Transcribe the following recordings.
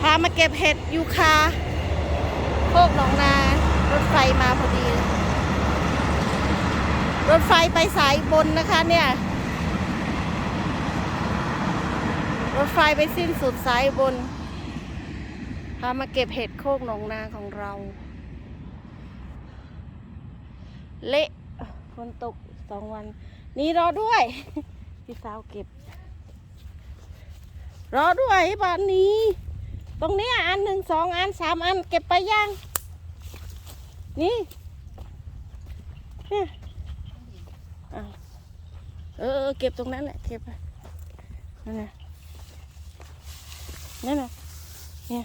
พามาเก็บเห็ดยูคาโคกหนองนารถไฟมาพอดี รถไฟไปสายบนนะคะเนี่ย รถไฟไปสิ้นสุดสายบน พามาเก็บเห็ดโคกหนองนาของเรา เละฝนตกสองวัน นี่รอด้วย พี่สาวเก็บ รอด้วยบ้านนี้ ตรงนี้อันหนึ่งสองอันสามอันเก็บไปยังนี่เนี่ยอ้าวเออเก็บตรงนั้นแหละเก็บนั่นน่ะนั่นนะเนี่ย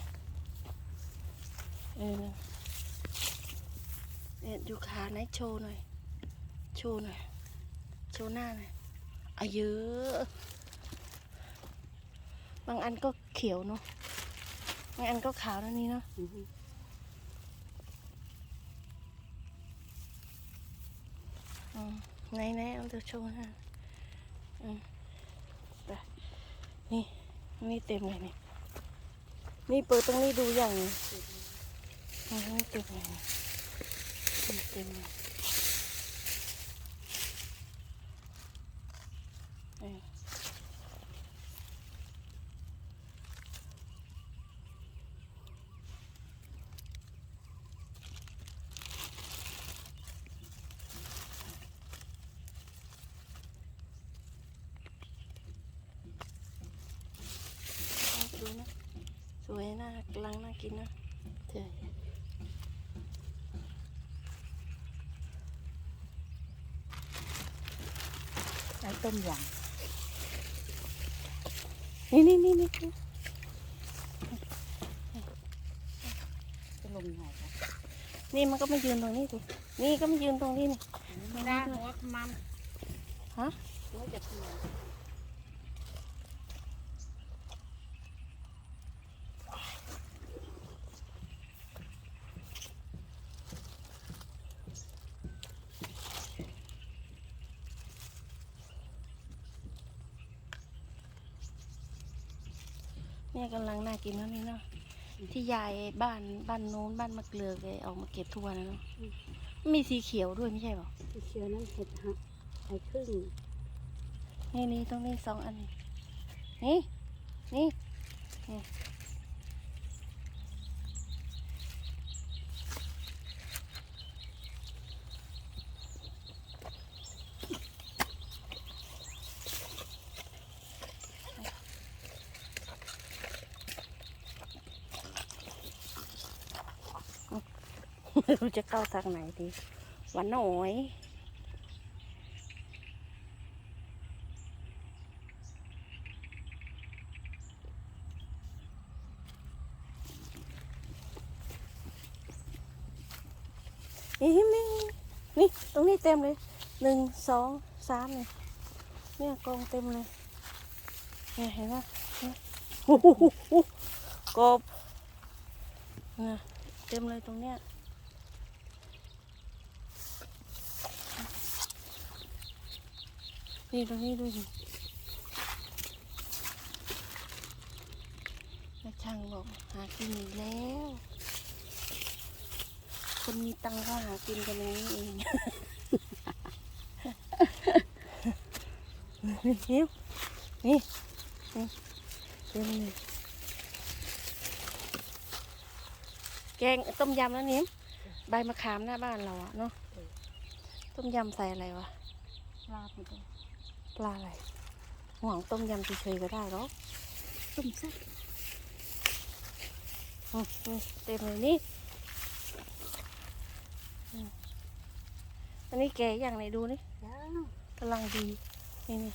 เออนั่นเนี่ยดูขาไหนโชว์หน่อยโชว์หน่อยโชว์หน้าหน่อยอะเยอะบางอันก็เขียวเนาะางอันก็ขาวนั่นนี่เนาะอืมไหนไหนเอาเดี๋ยวโชว์หน้าอืมไปนี่ นี่เต็มเลยนี่ นี่เปิดตรงนี้ดูอย่างนี้อืมนี่เต็มเลยนี่นี่เต็มเลยเออ ดูนะสวยน่ากำลังน่ากินนะใช่ ใช้ ต้มยนี่นี่นี่นี่จะลงไงครับนี่มันก็มายืนตรงนี้ดินี่ก็มายืนตรงนี้นี่ไม่ได้หัวมัมฮะหัวจะเปลี่ยน เนี่ยกำลังน่ากินแล้วนี่เนาะที่ยายบ้านบ้านโน้นบ้านมะเกลือแกเอามาเก็บทุกวันนะเนาะมีสีเขียวด้วยไม่ใช่หรอที่เชื้อนั้นเห็ดหักไข่ครึ่งนี่นี่ตรงนี้สองอัน นี่นี่นี่ ไม่รู้จะเข้าทางไหนดีหวันหน่อยนี่นี่นี่ตรงนี้เต็มเลยหนึ่งสองสามเนี่ยเนี่ยกองเต็มเลยเนี่ยเห็นไหมเนี่ยโอ้กบนะเต็มเลยตรงเนี้ย นี่ตรงนี้ด้วยสิแล้วช่างบอกหากินอีกแล้ว คนมีตังค์ก็หากินกันอย่างนี้เองนี่นี่นี่เต็มเลยแกงต้มยำแล้วนิ้มใบมะขามหน้าบ้านเราอะเนาะต้มยำใส่อะไรวะลาบมันเลย ปลาอะไรหวังต้มยำเฉยๆก็ได้หรอกต้มแซ่บอืมนี่เต็มเลยนี่อืมอันนี้แกอย่างไหนดูนี่ย่างกำลังดี นี่นี่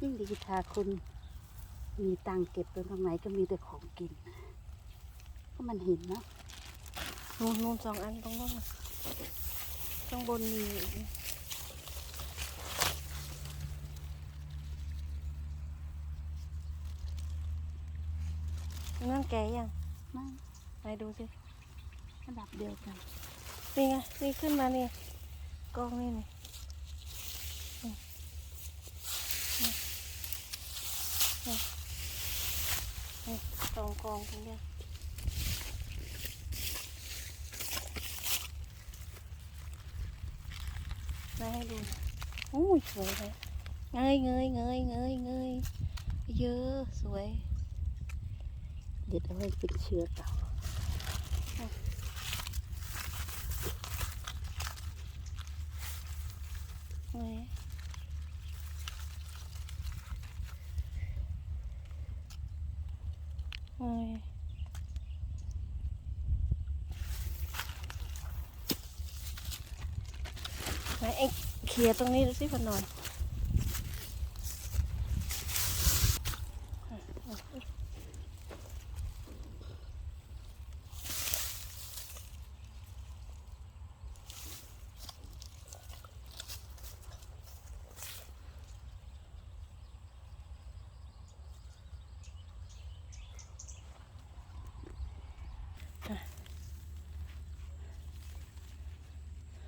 ยิ่งดีทาคุณ มีตังค์เก็บตรงไหนก็มีแต่ของกิน ก็มันเห็นเนาะนู่นนู่นสองอันตรงนู้นน่ะข้างบนมีอีกนะนั่นแกยังไม่ไหนดูสิระดับเดียวกันนี่ไงนี่ขึ้นมานี่กล้องนี่นี่นี่นี่นี่นี่สองกองตรงเนี้ มาให้ดูโอู้ยสวยเลยเงยเงยเงยเงยเงยเยอะสวย เด็ดเอาไว้เป็นเชื้อเก่า เงยเงยไหนเอ็งเค ลียตรงนี้ดูสิพอนอย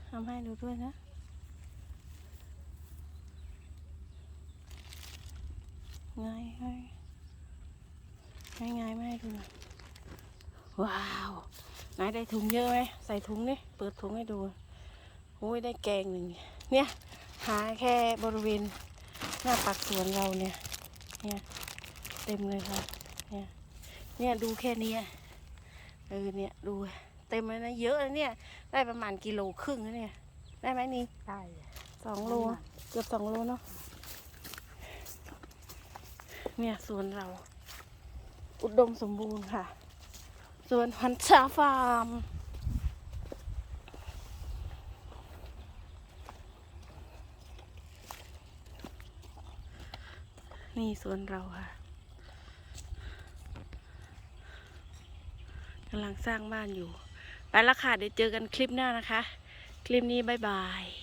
ทำให้ดูด้วยนะ ง่ายง่ายง่ายง่ายไม่ให้ดูหน่อยว้าวไหนายได้ถุงเยอะไหมใส่ถุงนี่เปิดถุงให้ดูโอ้ยได้แกงหนึ่งเนี่ยหาแค่บริเวณหน้าปักสวนเราเนี่ยเนี่ยเต็มเลยค่ะเนี่ยเนี่ยดูแค่เนี้ยเออเนี่ยดูเต็มเลยนะเยอะเลยเนี่ย ได้ประมาณกิโลครึ่งแล้วเนี่ยได้ไหมนี่ได้สองโลเกือบสองโลเนาะ เนี่ยสวนเรา อุดมสมบูรณ์ค่ะ สวนพันชาฟาร์ม นี่สวนเราค่ะกำลังสร้างบ้านอยู่ ไปละค่ะ เดี๋ยวเจอกันคลิปหน้านะคะ คลิปนี้ บ๊ายบาย